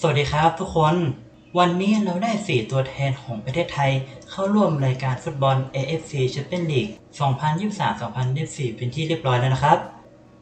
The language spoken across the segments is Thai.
สวัสดีครับทุกคน วันนี้เราได้ 4 ตัวแทนของประเทศไทย เข้าร่วมรายการฟุตบอล AFC Champions League 2023-2024 เป็นที่เรียบร้อยแล้วนะครับ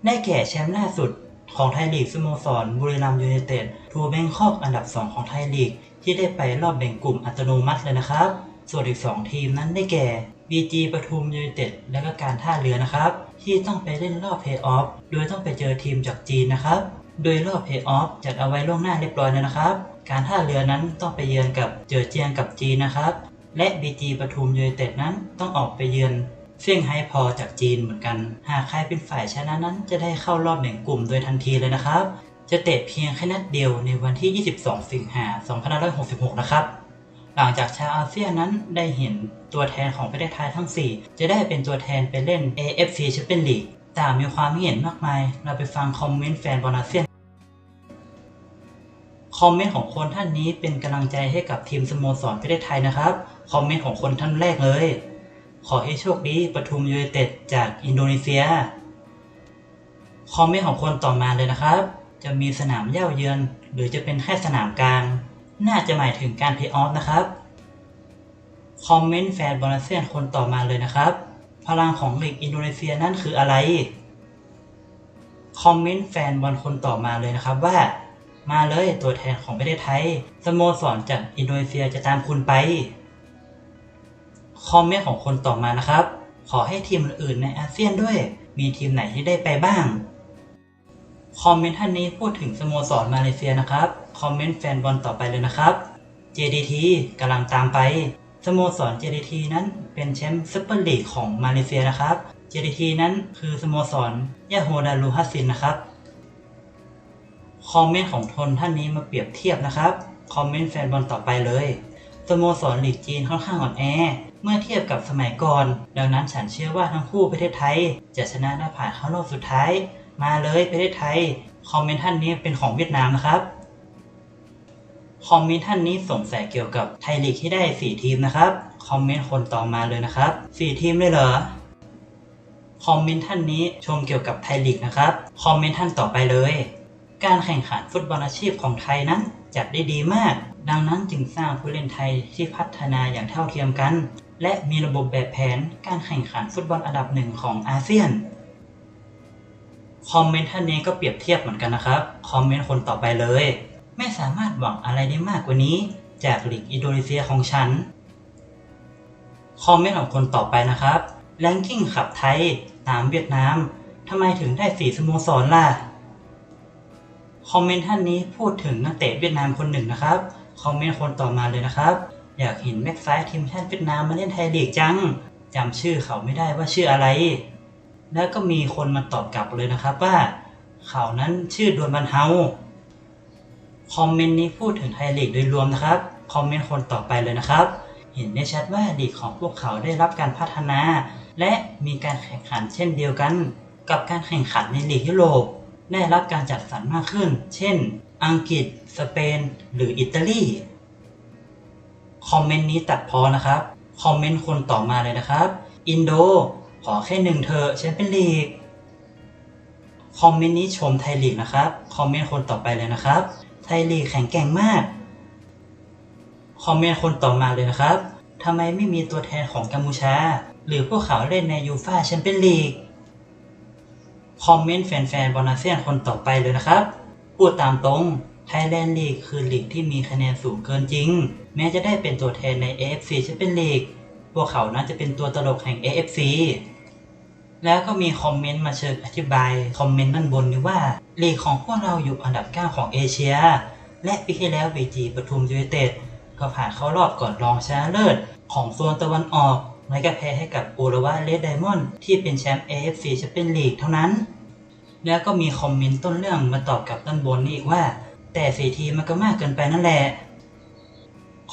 ได้แก่แชมป์ล่าสุดของไทยลีกสโมสรบุรีรัมยูไนเต็ดทูแบงคอกอันดับ 2 ของไทยลีก ที่ได้ไปรอบแบ่งกลุ่มอัตโนมัติเลยนะครับ ส่วนอีก 2 ทีมนั้นได้แก่ BG ปทุมยูไนเต็ดและก็การท่าเรือนะครับ ที่ต้องไปเล่นรอบเพย์ออฟโดยต้องไปเจอทีมจากจีนนะครับ โดยรอบเพย์ออฟจัดเอาไว้ล่วงหน้าเรียบร้อยแล้วนะครับ การท่าเรือนั้นต้องไปเยือนกับเจอเจียงกับจีนนะครับ และ BG ปทุมยูไนเต็ดนั้นต้องออกไปเยือนเซี่ยงไฮ้พอจากจีนเหมือนกัน หากใครเป็นฝ่ายชนะนั้นจะได้เข้ารอบแบ่งกลุ่มโดยทันทีเลยนะครับ จะเตะเพียงแค่นัดเดียวในวันที่ 22 สิงหา2566 นะครับ หลังจากชาวอาเซียนนั้นได้เห็นตัวแทนของประเทศไทยทั้ง 4 จะได้เป็นตัวแทนไปเล่น AFC Champions League ต่างมีความเห็นมากมาย เราไปฟังคอมเมนต์แฟนบอลอาเซียน คอมเมนต์ของคนท่านนี้เป็นกำลังใจให้กับทีมสโมสรประเทศไทยนะครับ คอมเมนต์ของคนท่านแรกเลย ขอให้โชคดีปทุมยูไนเต็ดจากอินโดนีเซีย คอมเมนต์ของคนต่อมาเลยนะครับ จะมีสนามเย่าเยือน หรือจะเป็นแค่สนามกลาง น่าจะหมายถึงการเพย์ออฟนะครับ คอมเมนต์แฟนบอลอาเซียนคนต่อมาเลยนะครับ พลังของลีกอินโดนีเซียนั่นคืออะไร คอมเมนต์แฟนบอลคนต่อมาเลยนะครับว่า มาเลยตัวแทนของประเทศไทย สโมสรจากอินโดนีเซียจะตามคุณไป คอมเมนต์ของคนต่อมานะครับ ขอให้ทีมอื่นในอาเซียนด้วย มีทีมไหนที่ได้ไปบ้าง คอมเมนต์ท่านนี้พูดถึงสโมสรมาเลเซียนะครับ คอมเมนต์แฟนบอลต่อไปเลยนะครับ JDT กำลังตามไป สโมสร JDT นั้นเป็นแชมป์ซุปเปอร์ลีกของมาเลเซียนะครับ JDT นั้นคือสโมสรยาโฮดารูฮัสซินนะครับ คอมเมนต์ของทนท่านนี้มาเปรียบเทียบนะครับ คอมเมนต์แฟนบอลต่อไปเลยสโมสรลีกจีนค่อนข้างอ่อนแอ เมื่อเทียบกับสมัยก่อน ดังนั้นฉันเชื่อว่าทั้งคู่ประเทศไทย จะชนะและผ่านเข้ารอบสุดท้าย มาเลยประเทศไทย คอมเมนต์ท่านนี้เป็นของเวียดนามนะครับ คอมเมนต์ท่านนี้สงสัยเกี่ยวกับไทยลีกที่ได้ 4 ทีมนะครับ คอมเมนต์คนต่อมาเลยนะครับ 4 ทีมเลยเหรอ คอมเมนต์ท่านนี้ชมเกี่ยวกับไทยลีกนะครับ คอมเมนต์ท่านต่อไปเลย การแข่งขันฟุตบอลอาชีพของไทยนั้นจัดได้ดีมาก ดังนั้นจึงสร้างผู้เล่นไทยที่พัฒนาอย่างเท่าเทียมกัน และมีระบบแบบแผนการแข่งขันฟุตบอลอันดับหนึ่งของอาเซียน คอมเมนต์ท่านนี้ก็เปรียบเทียบเหมือนกันนะครับ คอมเมนต์คนต่อไปเลย ไม่สามารถหวังอะไรได้มากกว่านี้ จากลีกอินโดนีเซียของฉัน คอมเมนต์ของคนต่อไปนะครับแรงกิ้งขับไทยตามเวียดนามทำไมถึงได้สีสโมสรล่ะ คอมเมนต์ท่านนี้พูดถึงนักเตะเวียดนามคนหนึ่งนะครับ คอมเมนต์คนต่อมาเลยนะครับ อยากเห็นแบ็กซ้ายทีมชาติเวียดนามมาเล่นไทยลีกจังจำชื่อเขาไม่ได้ว่าชื่ออะไร แล้วก็มีคนมาตอบกลับเลยนะครับว่า เขานั้นชื่อดวนบันเฮา คอมเมนต์นี้พูดถึงไทยลีกโดยรวมนะครับ คอมเมนต์คนต่อไปเลยนะครับ เห็นได้ชัดว่าลีกของพวกเขาได้รับการพัฒนา และมีการแข่งขันเช่นเดียวกัน กับการแข่งขันในลีกยุโรป ได้รับการจัดสรรมากขึ้น เช่น อังกฤษ สเปน หรืออิตาลี คอมเมนต์นี้ตัดพอนะครับ คอมเมนต์คนต่อมาเลยนะครับ อินโด ขอแค่หนึ่งเธอแชมเปี้ยนลีกคอมเมนต์นี้ชมไทยลีกนะครับ คอมเมนต์คนต่อไปเลยนะครับ ไทยลีกแข็งแกร่งมาก คอมเมนต์คนต่อมาเลยนะครับทำไมไม่มีตัวแทนของกัมพูชา หรือพวกเขาเล่นในยูฟาแชมเปี้ยนลีก คอมเมนต์แฟนๆบอลอาเซียนคนต่อไปเลยนะครับ พูดตามตรงไทยแลนด์ลีกคือลีกที่มีคะแนนสูงเกินจริง แม้จะได้เป็นตัวแทนใน AFC แชมเปี้ยนลีก พวกเขาน่าจะเป็นตัวตลกแห่ง AFC แล้วก็มีคอมเมนต์มาเชิญอธิบายคอมเมนต์ด้านบนนี้ว่าลีกของพวกเราอยู่อันดับ 9 ของเอเชีย และปีที่แล้วบีจีปทุมยูไนเต็ดก็ผ่านเข้ารอบก่อนรองชนะเลิศของโซนตะวันออกและก็แพ้ให้กับอูรวาเลดไดมอนด์ที่เป็นแชมป์ AFC แชมเปี้ยนลีกเท่านั้น แล้วก็มีคอมเมนต์ต้นเรื่องมาตอบกับด้านบนนี่อีกว่า แต่สีทีมมันก็มากเกินไปนั่นแหละ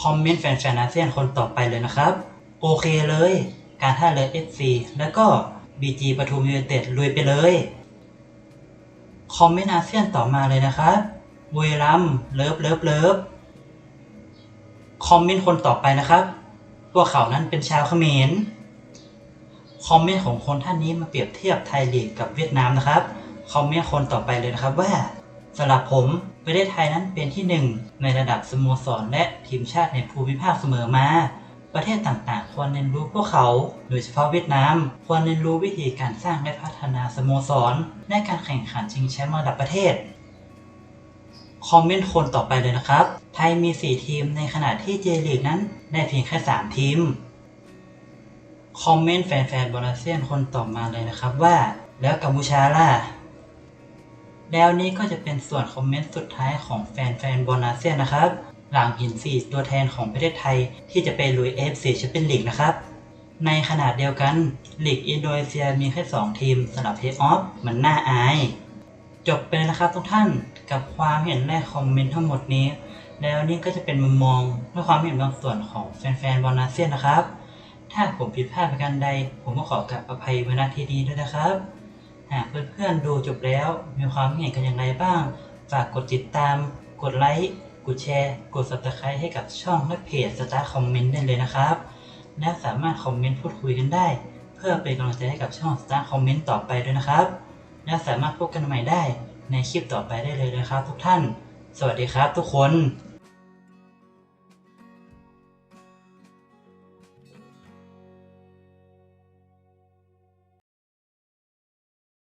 คอมเมนต์แฟนๆอาเซียนคนต่อไปเลยนะครับ โอเคเลย การท่าเรือ FC แล้วก็ BG ปทุมยูไนเต็ดลุยไปเลย คอมเมนต์อาเซียนต่อมาเลยนะครับบุรีรัมเลิฟเลิฟเลิฟคอมเมนต์คนต่อไปนะครับพวกเขานั้นเป็นชาวเขมรคอมเมนต์ของคนท่านนี้มาเปรียบเทียบไทยลีกกับเวียดนามนะครับคอมเมนต์คนต่อไปเลยนะครับว่าสำหรับผมประเทศไทยนั้นเป็นที่หนึ่งในระดับสโมสรและทีมชาติในภูมิภาคเสมอมา ประเทศต่างๆ ควรเรียนรู้พวกเขา โดยเฉพาะเวียดนาม ควรเรียนรู้วิธีการสร้างและพัฒนาสโมสร ในการแข่งขันชิงแชมป์ระดับประเทศ คอมเมนต์คนต่อไปเลยนะครับ ไทยมี 4 ทีมในขณะที่เจลีกนั้นได้เพียงแค่ 3 ทีม คอมเมนต์แฟนๆบอลอาเซียนคนต่อมาเลยนะครับว่า แล้วกัมพูชาล่ะแล้วนี้ก็จะเป็นส่วนคอมเมนต์สุดท้ายของแฟนๆบอลอาเซียนนะครับ หลังหินสี่ตัวแทนของประเทศไทยที่จะไปลุย AFC แชมเปี้ยนลีกนะครับ ในขนาดเดียวกันลีกอินโดนีเซียมีแค่ 2 ทีมสำหรับเพย์ออฟมันน่าอาย จบไปแล้วนะครับทุกท่านกับความเห็นและคอมเมนต์ทั้งหมดนี้ แล้วนี่ก็จะเป็นมุมมองและความเห็นบางส่วนของแฟนๆบอลอาเซียนนะครับ ถ้าผมผิดพลาดประการใด ผมก็ขอกราบอภัยไว้ณที่นี้ด้วยนะครับหากเพื่อนๆดูจบแล้วมีความเห็นกันอย่างไรบ้าง ฝากกดติดตาม กดไลค์ กดแชร์ กด subscribe ให้กับช่องและเพจ Star Comment ได้เลยนะครับ และสามารถคอมเมนต์พูดคุยกันได้ เพื่อเป็นกำลังใจให้กับช่อง Star Comment ต่อไปด้วยนะครับ และสามารถพบกันใหม่ได้ในคลิปต่อไปได้เลยนะครับ ทุกท่าน สวัสดีครับทุกคน